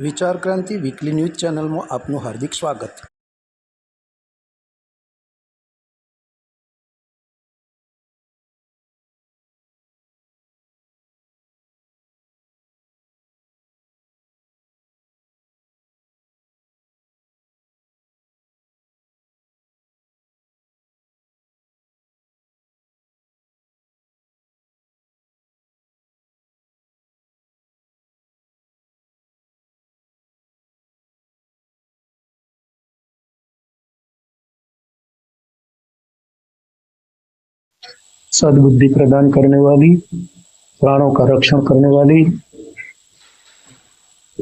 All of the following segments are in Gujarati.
વિચાર ક્રાંતિ વીકલી ન્યૂઝ ચેનલમાં આપનું હાર્દિક સ્વાગત. सद्बुद्धि प्रदान करने वाली, प्राणों का रक्षण करने वाली,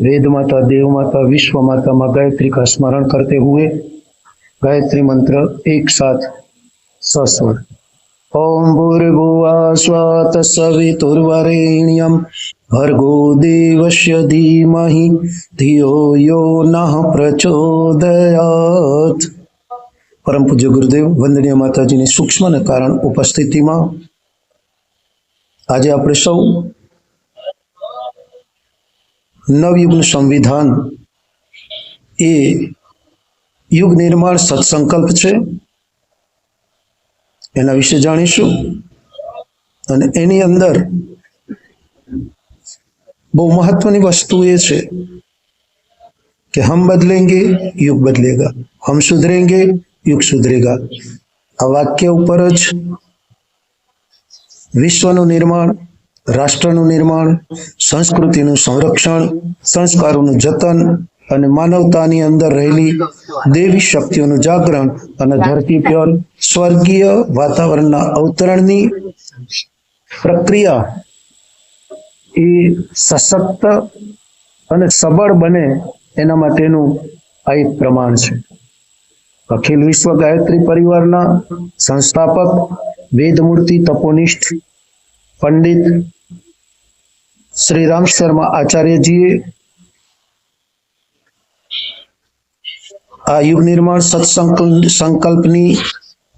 वेद माता, देव माता, विश्व माता, माँ गायत्री का स्मरण करते हुए गायत्री मंत्र एक साथ सस्वर। ओम भूर्भुवा स्वात सवितुर्वरेण्यम भर्गो देवस्य धीमहि, धियो यो नः प्रचोदयात्। પરમ પૂજ્ય ગુરુદેવ, વંદનીય માતાજીની સૂક્ષ્મને કારણ ઉપસ્થિતિમાં આજે આપણે સૌ નવયુગનું સંવિધાન એ યુગ નિર્માણ સત્સંકલ્પ છે. એના વિશે જાણીશું અને એની અંદર બહુ મહત્વની વસ્તુ એ છે કે હમ બદલેંગે, યુગ બદલેગા. હમ સુધરેંગે યુગ સુધરેગા. આ વાક્ય ઉપર જ વિશ્વનું નિર્માણ, રાષ્ટ્રનું નિર્માણ, સંસ્કૃતિનું સંરક્ષણ, સંસ્કારોનું જતન અને માનવતાની અંદર રહેલી દેવી શક્તિઓનું જાગરણ અને ધરતી પર સ્વર્ગીય વાતાવરણના અવતરણની પ્રક્રિયા એ સશક્ત અને સબળ બને એના માટેનું આ એક પ્રમાણ છે. અખિલ વિશ્વ ગાયત્રી પરિવારના સંસ્થાપક, વેદમૂર્તિ, તપોનિષ્ઠ, પંડિત શ્રી રામ શર્મા આચાર્યજીએ આ યુગ નિર્માણ સત્સંકલ્પ સંકલ્પની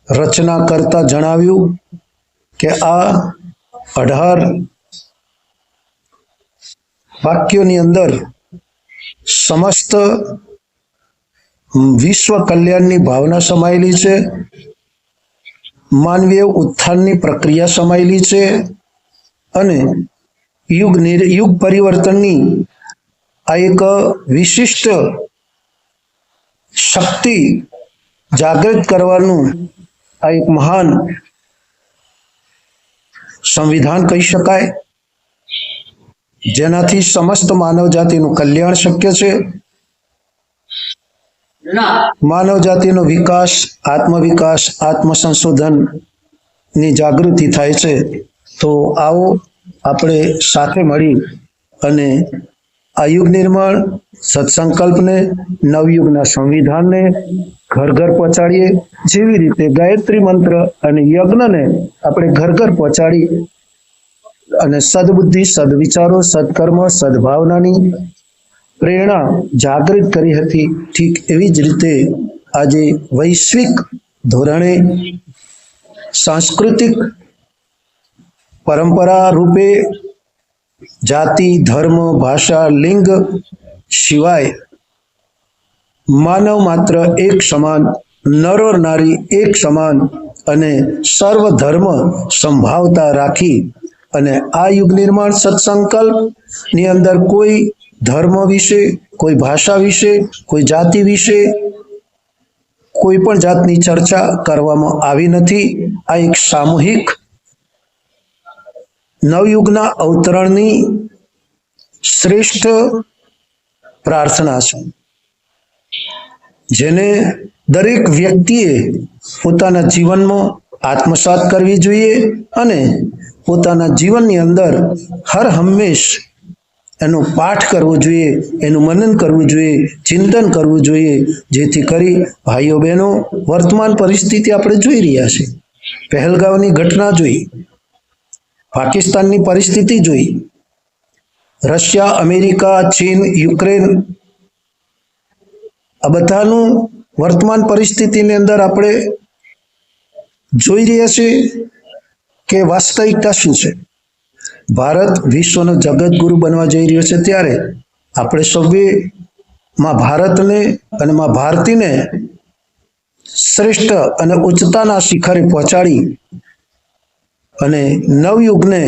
રચના કરતા જણાવ્યું કે આ અઢાર વાક્યોની અંદર સમસ્ત વિશ્વ કલ્યાણની ભાવના સમાયેલી છે. માનવીય ઉત્થાનની પ્રક્રિયા સમાયેલી છે. અને યુગ યુગ પરિવર્તનની આ એક વિશિષ્ટ શક્તિ જાગૃત કરવાનું આ એક મહાન સંવિધાન કહી શકાય. જેનાથી સમસ્ત માનવ જાતિનું કલ્યાણ શક્ય છે. માનવ જાતિનો વિકાસ, આત્મવિકાસ આત્મ સંશોધનની જાગૃતિ થાય છે, તો આવો આપણે સાથે મળી અને આ યુગ નિર્માણ, સત્સંકલ્પને, નવયુગના સંવિધાનને ઘર ઘર પહોંચાડીએ, જેવી રીતે ગાયત્રી મંત્ર અને યજ્ઞને આપણે ઘર ઘર પહોંચાડી અને સદબુદ્ધિ, સદવિચારો સદકર્મ સદભાવનાની પ્રેરણા જાગૃત કરી હતી. ઠીક એવી જ રીતે આજે વૈશ્વિક ધોરણે સાંસ્કૃતિક પરંપરા રૂપે જાતિ, ધર્મ, ભાષા, લિંગ સિવાય માનવ માત્ર એક સમાન, નર નારી એક સમાન અને સર્વ ધર્મ સંભાવતા રાખી અને આ યુગ નિર્માણ સત્સંકલ્પની અંદર કોઈ ધર્મ વિશે, કોઈ ભાષા વિશે, કોઈ જાતિ વિશે, કોઈ પણ જાતની ચર્ચા કરવામાં આવી નથી. આ એક સામૂહિક નવયુગના અવતરણની શ્રેષ્ઠ પ્રાર્થના છે. જેને દરેક વ્યક્તિએ પોતાના જીવનમાં આત્મસાત કરવી જોઈએ અને પોતાના જીવનની અંદર હર હંમેશ એનો પાઠ કરવો જોઈએ, એનું મનન કરવું જોઈએ, ચિંતન કરવું જોઈએ, જેથી કરી ભાઈઓ બહેનો, વર્તમાન પરિસ્થિતિ આપણે જોઈ રહ્યા છે. પહેલગાંવની ઘટના જોઈ, પાકિસ્તાનની પરિસ્થિતિ જોઈ, રશિયા, અમેરિકા, ચીન, યુક્રેન, આ બધાનું વર્તમાન પરિસ્થિતિની અંદર આપણે જોઈ રહ્યા છીએ કે વાસ્તવિકતા શું છે. ભારત વિશ્વનો જગતગુરુ બનવા જઈ રહ્યો છે ત્યારે આપણે સૌએ માં ભારતને અને માં ભારતીને શ્રેષ્ઠ અને ઉચ્ચતાના શિખરે પહોંચાડી અને નવયુગને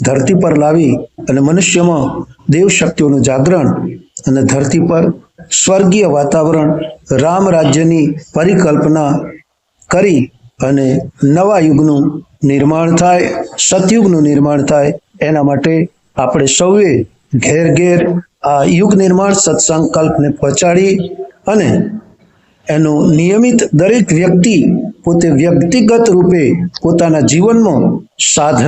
ધરતી પર લાવી અને મનુષ્યમાં દેવ શક્તિઓનું જાગરણ અને ધરતી પર સ્વર્ગીય વાતાવરણ, રામ રાજ્યની પરિકલ્પના કરી અને નવા યુગનું નિર્માણ થાય, સતયુગનું નિર્માણ થાય એના માટે આપણે સૌએ ઘેર ઘેર આ યુગ નિર્માણ સત્સંકલ્પને પહોંચાડી અને એનું નિયમિત દરેક વ્યક્તિ પોતે વ્યક્તિગત રૂપે પોતાના જીવનમાં સાધન